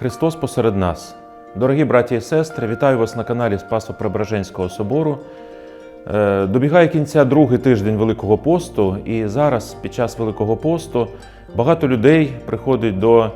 Христос посеред нас. Дорогі браті і сестри, вітаю вас на каналі Спасо Преображенського собору. Е, Добігає кінця другий тиждень Великого посту, і зараз, під час Великого посту, багато людей приходять до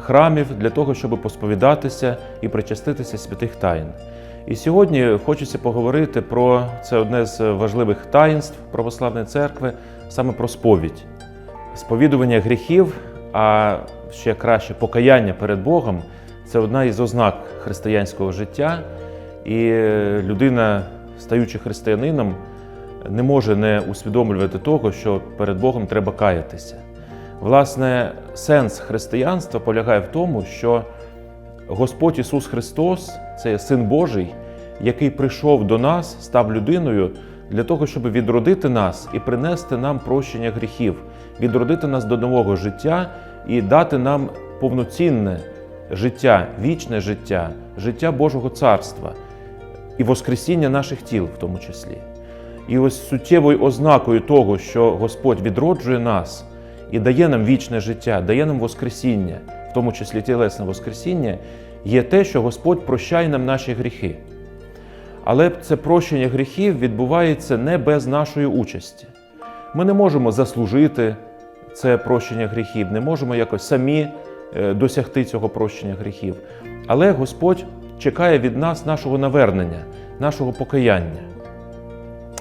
храмів для того, щоб посповідатися і причаститися святих таїн. І сьогодні хочеться поговорити про це одне з важливих таїнств православної церкви, саме про сповідь. Сповідування гріхів, а ще краще покаяння перед Богом це одна із ознак християнського життя. І людина, стаючи християнином, не може не усвідомлювати того, що перед Богом треба каятися. Власне, сенс християнства полягає в тому, що Господь Ісус Христос це Син Божий, який прийшов до нас, став людиною для того, щоб відродити нас і принести нам прощення гріхів, відродити нас до нового життя і дати нам повноцінне життя, вічне життя, життя Божого Царства і Воскресіння наших тіл в тому числі. І ось суттєвою ознакою того, що Господь відроджує нас і дає нам вічне життя, дає нам Воскресіння, в тому числі тілесне Воскресіння, є те, що Господь прощає нам наші гріхи. Але це прощення гріхів відбувається не без нашої участі. Ми не можемо заслужити це прощення гріхів, не можемо якось самі е, досягти цього прощення гріхів. Але Господь чекає від нас нашого навернення, нашого покаяння.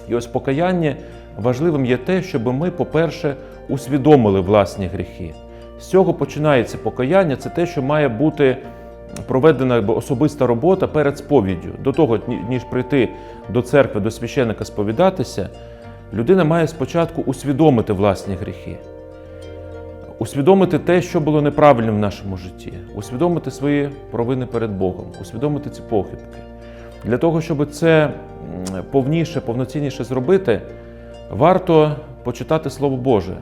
І ось покаяння важливим є те, щоб ми, по-перше, усвідомили власні гріхи. З цього починається покаяння, це те, що має бути проведена особиста робота перед сповіддю. До того, ніж прийти до церкви, до священика сповідатися, людина має спочатку усвідомити власні гріхи, усвідомити те, що було неправильним в нашому житті, усвідомити свої провини перед Богом, усвідомити ці похибки. Для того, щоб це повніше, повноцінніше зробити, варто почитати Слово Боже,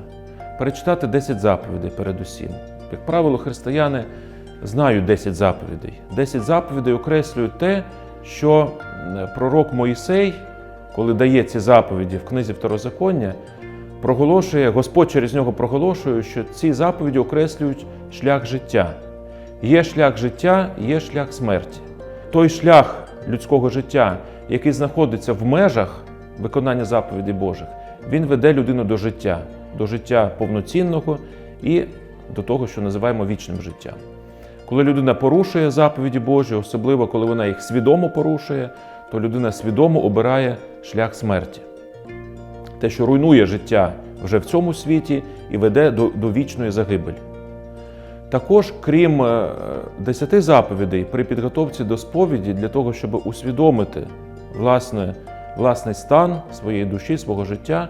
перечитати 10 заповідей передусім. Як правило, християни знають 10 заповідей. 10 заповідей окреслюють те, що пророк Моїсей, коли дає ці заповіді в книзі Второзаконня, проголошує, Господь через нього проголошує, що ці заповіді окреслюють шлях життя. Є шлях життя, є шлях смерті. Той шлях людського життя, який знаходиться в межах виконання заповідей Божих, він веде людину до життя, до життя повноцінного і до того, що називаємо вічним життям. Коли людина порушує заповіді Божі, особливо коли вона їх свідомо порушує, то людина свідомо обирає шлях смерті. Те, що руйнує життя вже в цьому світі і веде до, до вічної загибелі. Також, крім е, десяти заповідей, при підготовці до сповіді для того, щоб усвідомити власне, власний стан своєї душі, свого життя,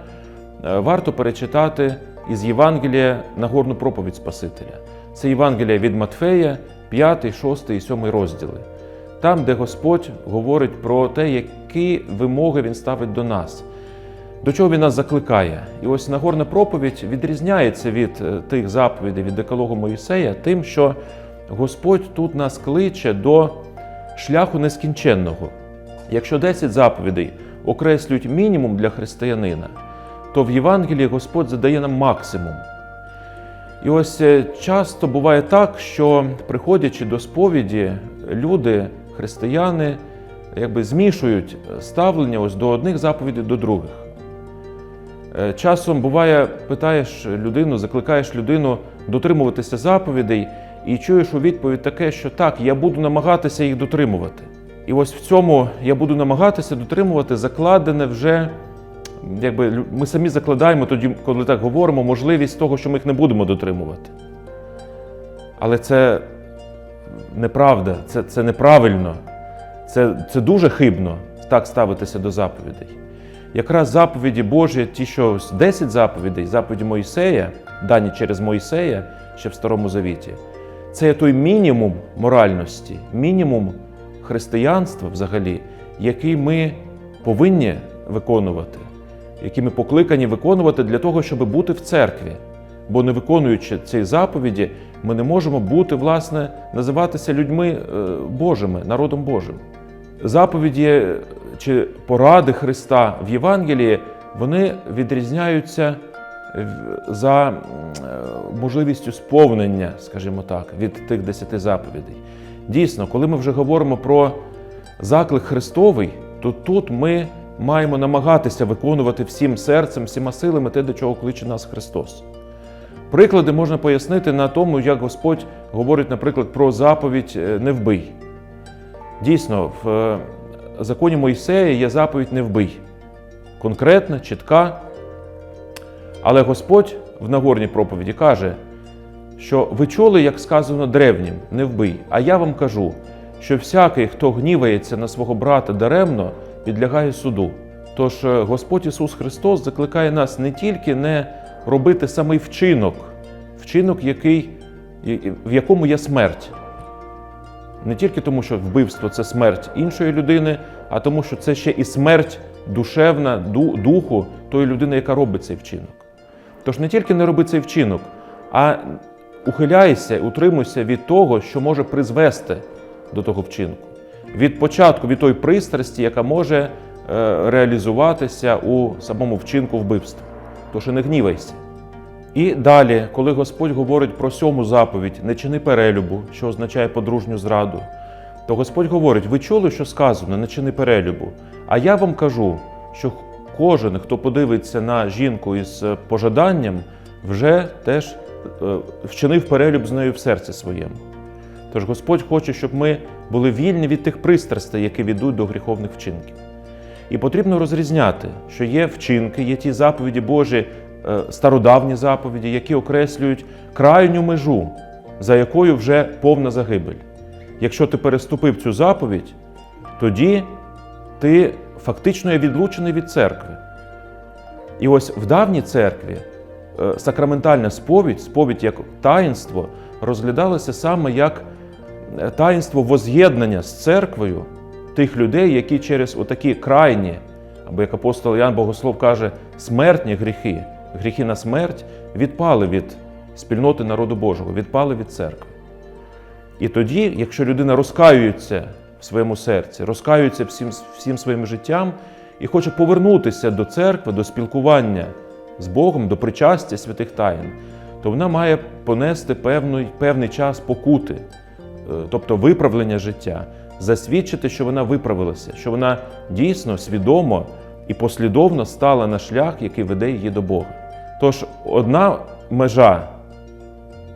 е, варто перечитати із Євангелія Нагорну проповідь Спасителя. Це Євангелія від Матфея, 5, 6 і 7 розділи. Там, де Господь говорить про те, які вимоги Він ставить до нас, до чого він нас закликає. І ось Нагорна проповідь відрізняється від е, тих заповідей від Декалогу Моїсея, тим, що Господь тут нас кличе до шляху нескінченного. Якщо 10 заповідей окреслюють мінімум для християнина, то в Євангелії Господь задає нам максимум. І ось е, часто буває так, що приходячи до сповіді, люди, християни, якби змішують ставлення ось до одних заповідей до других. Е, Часом буває, питаєш людину, закликаєш людину дотримуватися заповідей, і чуєш у відповідь таке, що так, я буду намагатися їх дотримувати. І ось в цьому я буду намагатися дотримувати закладене вже, якби ми самі закладаємо тоді, коли так говоримо, можливість того, що ми їх не будемо дотримувати. Але це неправда, це, це неправильно, це, це дуже хибно так ставитися до заповідей. Якраз заповіді Божі, ті, що 10 заповідей, заповіді Моїсея, дані через Моїсея ще в Старому Завіті, це той мінімум моральності, мінімум християнства взагалі, який ми повинні виконувати, який ми покликані виконувати для того, щоб бути в церкві. Бо не виконуючи ці заповіді, ми не можемо бути, власне, називатися людьми е, Божими, народом Божим заповіді чи поради Христа в Євангелії вони відрізняються за е, можливістю сповнення, скажімо так, від тих десяти заповідей. Дійсно, коли ми вже говоримо про заклик Христовий, то тут ми маємо намагатися виконувати всім серцем, всіма силами те, до чого кличе нас Христос. Приклади можна пояснити на тому, як Господь говорить, наприклад, про заповідь е, не вбий. Дійсно, в е, законі Мойсея є заповідь не вбий. Конкретна, чітка. Але Господь в Нагорній проповіді каже, що ви чули, як сказано древнім, не вбий. А я вам кажу, що всякий, хто гнівається на свого брата даремно, підлягає суду. Тож е, Господь Ісус Христос закликає нас не тільки не робити самий вчинок, вчинок, який, в якому є смерть. Не тільки тому, що вбивство це смерть іншої людини, а тому, що це ще і смерть душевна, ду- духу тої людини, яка робить цей вчинок. Тож не тільки не роби цей вчинок, а ухиляйся, утримуйся від того, що може призвести до того вчинку. Від початку, від тої пристрасті, яка може е, реалізуватися у самому вчинку вбивства. Тож і не гнівайся. І далі, коли Господь говорить про сьому заповідь не чини перелюбу, що означає подружню зраду, то Господь говорить: ви чули, що сказано, не чини перелюбу. А я вам кажу, що кожен, хто подивиться на жінку із е, пожаданням, вже теж е, вчинив перелюб з нею в серці своєму. Тож Господь хоче, щоб ми були вільні від тих пристрастей, які ведуть до гріховних вчинків. І потрібно розрізняти, що є вчинки, є ті заповіді Божі, стародавні заповіді, які окреслюють крайню межу, за якою вже повна загибель. Якщо ти переступив цю заповідь, тоді ти фактично є відлучений від церкви. І ось в давній церкві е, сакраментальна сповідь, сповідь як таїнство, розглядалася саме як е, таїнство воз'єднання з церквою тих людей, які через отакі крайні, або як апостол Ян Богослов каже, смертні гріхи, гріхи на смерть, відпали від спільноти народу Божого, відпали від церкви. І тоді, якщо людина розкаюється в своєму серці, розкаюється всім, всім своїм життям і хоче повернутися до церкви, до спілкування з Богом, до причастя святих таїн, то вона має понести певний, певний час покути, е, тобто виправлення життя, засвідчити, що вона виправилася, що вона дійсно свідомо і послідовно стала на шлях, який веде її до Бога. Тож одна межа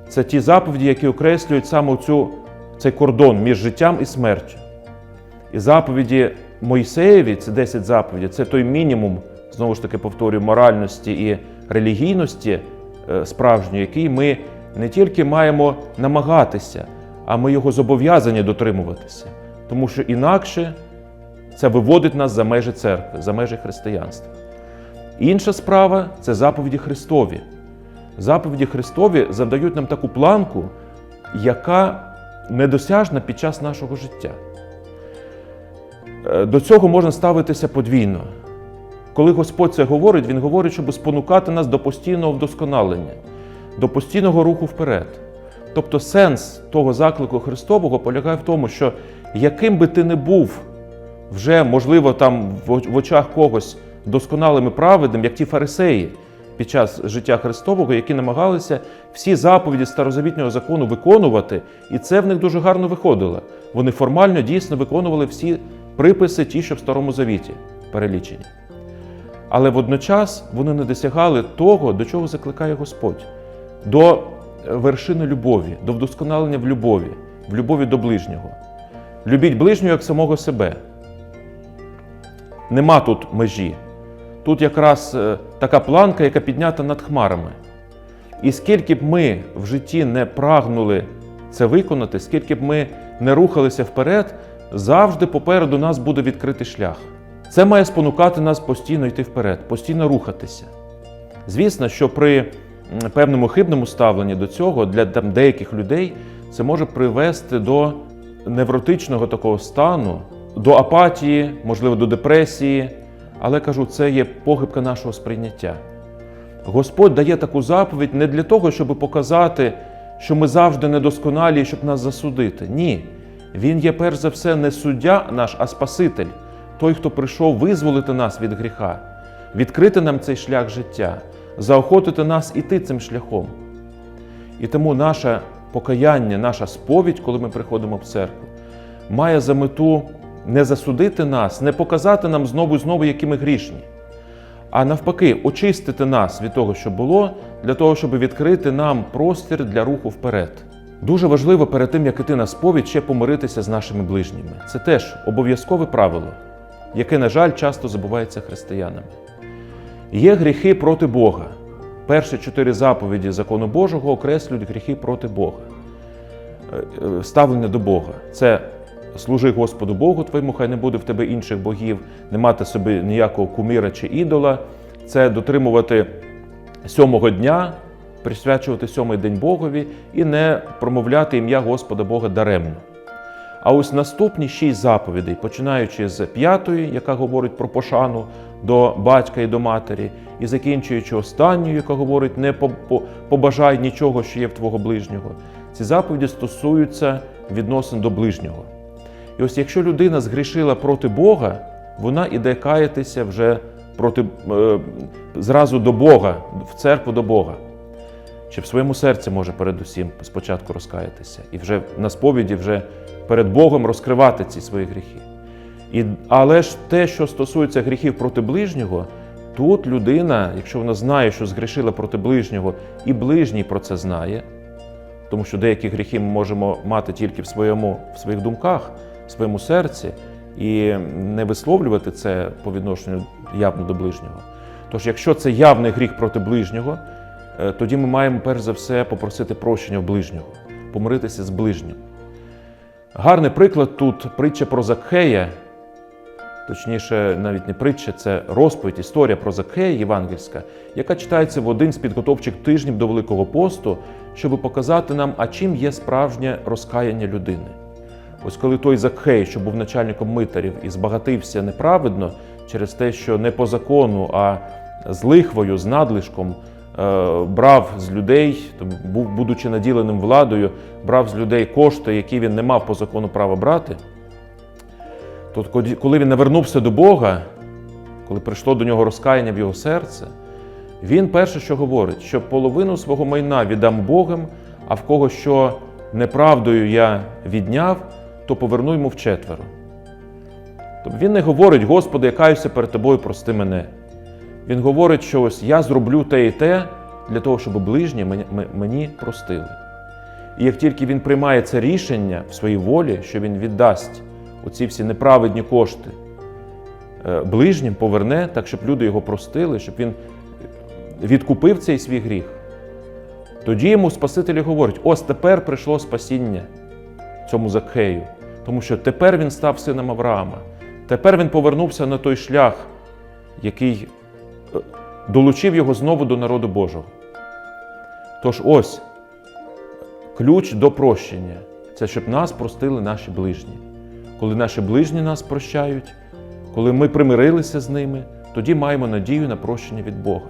це ті заповіді, які окреслюють саме цю, цей кордон між життям і смертю. І заповіді Мойсеєві, це 10 заповідей, це той мінімум, знову ж таки повторюю, моральності і релігійності е, справжньої, який ми не тільки маємо намагатися, а ми його зобов'язані дотримуватися. Тому що інакше це виводить нас за межі церкви, за межі християнства. Інша справа це заповіді Христові. Заповіді Христові задають нам таку планку, яка недосяжна під час нашого життя. Е, До цього можна ставитися подвійно. Коли Господь це говорить, Він говорить, щоб спонукати нас до постійного вдосконалення, до постійного руху вперед. Тобто сенс того заклику Христового полягає в тому, що яким би ти не був вже, можливо, там в очах когось досконалим і праведним, як ті фарисеї під час життя Христового, які намагалися всі заповіді старозавітнього закону виконувати, і це в них дуже гарно виходило. Вони формально дійсно виконували всі приписи, ті, що в Старому Завіті перелічені. Але водночас вони не досягали того, до чого закликає Господь, до вершини любові, до вдосконалення в любові, в любові до ближнього. Любіть ближнього як самого себе. Нема тут межі. Тут якраз е, така планка, яка піднята над хмарами. І скільки б ми в житті не прагнули це виконати, скільки б ми не рухалися вперед, завжди попереду нас буде відкритий шлях. Це має спонукати нас постійно йти вперед, постійно рухатися. Звісно, що при певному хибному ставленні до цього для там, деяких людей це може привести до невротичного такого стану, до апатії, можливо, до депресії. Але кажу, це є похибка нашого сприйняття. Господь дає таку заповідь не для того, щоб показати, що ми завжди недосконалі, щоб нас засудити. Ні. Він є перш за все не суддя наш, а Спаситель, той, хто прийшов визволити нас від гріха, відкрити нам цей шлях життя, заохотити нас іти цим шляхом. І тому наше покаяння, наша сповідь, коли ми приходимо в церкву, має за мету не засудити нас, не показати нам знову і знову, які ми грішні, а навпаки, очистити нас від того, що було, для того, щоб відкрити нам простір для руху вперед. Дуже важливо перед тим, як іти на сповідь, ще помиритися з нашими ближніми. Це теж обов'язкове правило, яке, на жаль, часто забувається християнами. Є гріхи проти Бога. Перші чотири заповіді закону Божого окреслюють гріхи проти Бога, Е, е, ставлення до Бога. Це служи Господу Богу твоєму, хай не буде в тебе інших богів, не мати собі ніякого кумира чи ідола. Це дотримувати сьомого дня, присвячувати сьомий день Богові і не промовляти ім'я Господа Бога даремно. А ось наступні шість заповідей, починаючи з п'ятої, яка говорить про пошану до батька і до матері, і закінчуючи останньою, яка говорить не по- по- побажай нічого, що є в твого ближнього. Ці заповіді стосуються відносин до ближнього. І ось якщо людина згрішила проти Бога, вона іде каятися вже проти, е, зразу до Бога, в церкву до Бога. Чи в своєму серці може передусім спочатку розкаятися, і вже на сповіді вже перед Богом розкривати ці свої гріхи. І, але ж те, що стосується гріхів проти ближнього, тут людина, якщо вона знає, що згрішила проти ближнього, і ближній про це знає, тому що деякі гріхи ми можемо мати тільки в, своєму, в своїх думках, своєму серці, і не висловлювати це по відношенню явно до ближнього. Тож, якщо це явний гріх проти ближнього, е, тоді ми маємо перш за все попросити прощення в ближнього, помиритися з ближнім. Гарний приклад тут притча про Закхея, точніше, навіть не притча, це розповідь, історія про Закхея євангельська, яка читається в один з підготовчих тижнів до Великого посту, щоб показати нам, а чим є справжнє розкаяння людини. Ось коли той Закхей, що був начальником митарів і збагатився неправедно через те, що не по закону, а з лихвою, з надлишком е, брав з людей, тобто був, будучи наділеним владою, брав з людей кошти, які він не мав по закону права брати. То коли- він навернувся до Бога, коли прийшло до нього розкаяння в його серце, він перше, що говорить, що половину свого майна віддам Богом, а в кого що неправдою я відняв, то поверну йому вчетверо. Тобто він не говорить, Господи, я каюся перед тобою, прости мене. Він говорить, що ось я зроблю те і те для того, щоб ближні мені- простили. І як тільки він приймає це рішення в своїй волі, що він віддасть оці всі неправедні кошти е, ближнім, поверне, так, щоб люди його простили, щоб він відкупив цей свій гріх, тоді йому Спаситель говорить: ось тепер прийшло спасіння цьому Закхею, тому що тепер він став сином Авраама. Тепер він повернувся на той шлях, який е, долучив його знову до народу Божого. Тож ось ключ до прощення це щоб нас простили наші ближні. Коли наші ближні нас прощають, коли ми примирилися з ними, тоді маємо надію на прощення від Бога.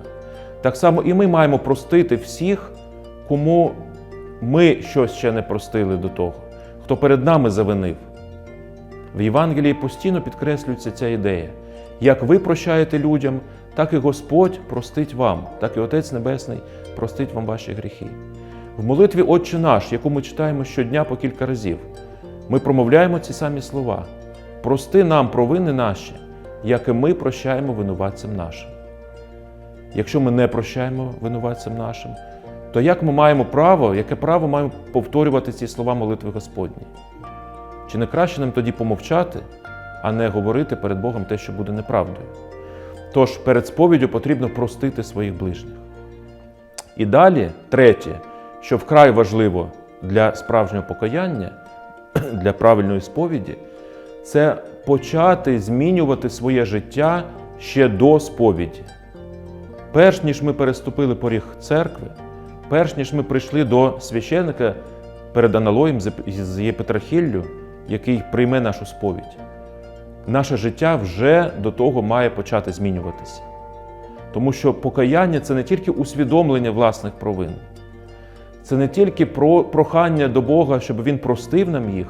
Так само і ми маємо простити всіх, кому ми щось ще не простили до того, хто перед нами завинив. В Євангелії постійно підкреслюється ця ідея. Як ви прощаєте людям, так і Господь простить вам, так і Отець Небесний простить вам ваші гріхи. В молитві Отче наш, яку ми читаємо щодня по кілька разів, ми промовляємо ці самі слова: прости нам провини наші, як і ми прощаємо винуватцям нашим. Якщо ми не прощаємо винуватцям нашим, то як ми маємо право, яке право маємо повторювати ці слова молитви Господні? Чи не краще нам тоді помовчати, а не говорити перед Богом те, що буде неправдою? Тож перед сповіддю потрібно простити своїх ближніх. І далі, третє, що вкрай важливо для справжнього покаяння, для правильної сповіді, це почати змінювати своє життя ще до сповіді. Перш ніж ми переступили поріг церкви, перш ніж ми прийшли до священика перед аналоєм з Єпитрахіллю, який прийме нашу сповідь, наше життя вже до того має почати змінюватися. Тому що покаяння це не тільки усвідомлення власних провин, це не тільки про прохання до Бога, щоб Він простив нам їх,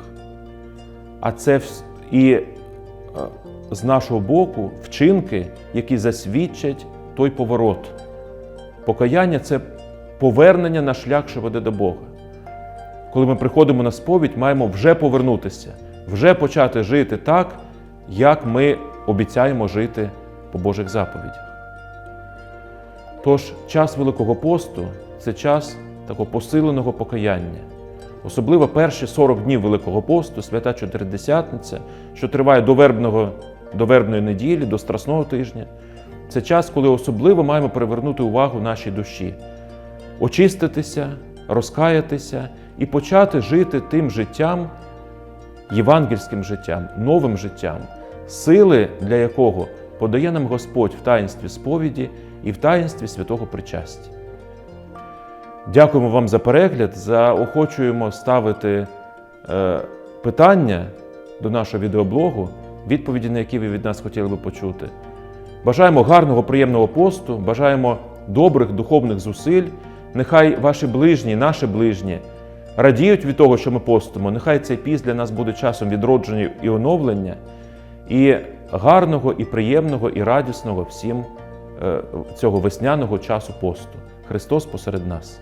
а це і е, з нашого боку вчинки, які засвідчать той поворот. покаяння це повернення на шлях, що веде до Бога. Коли ми приходимо на сповідь, маємо вже повернутися, вже почати жити так, як ми обіцяємо жити по Божих заповідях. Тож час Великого посту це час такого посиленого покаяння. Особливо перші 40 днів Великого посту, свята Чотиридесятниця, що триває до вербного, до вербної неділі, до Страсного тижня. Це час, коли особливо маємо привернути увагу нашій душі, очиститися, розкаятися і почати жити тим життям, євангельським життям, новим життям, сили для якого подає нам Господь в таїнстві сповіді і в таїнстві святого причастя. Дякуємо вам за перегляд. Заохочуємо ставити е, питання до нашого відеоблогу, відповіді на які ви від нас хотіли би почути. Бажаємо гарного, приємного посту, бажаємо добрих духовних зусиль. Нехай ваші ближні, наші ближні радіють від того, що ми постимо. Нехай цей піст для нас буде часом відродження і оновлення, і гарного, і приємного, і радісного всім е, цього весняного часу посту. Христос посеред нас.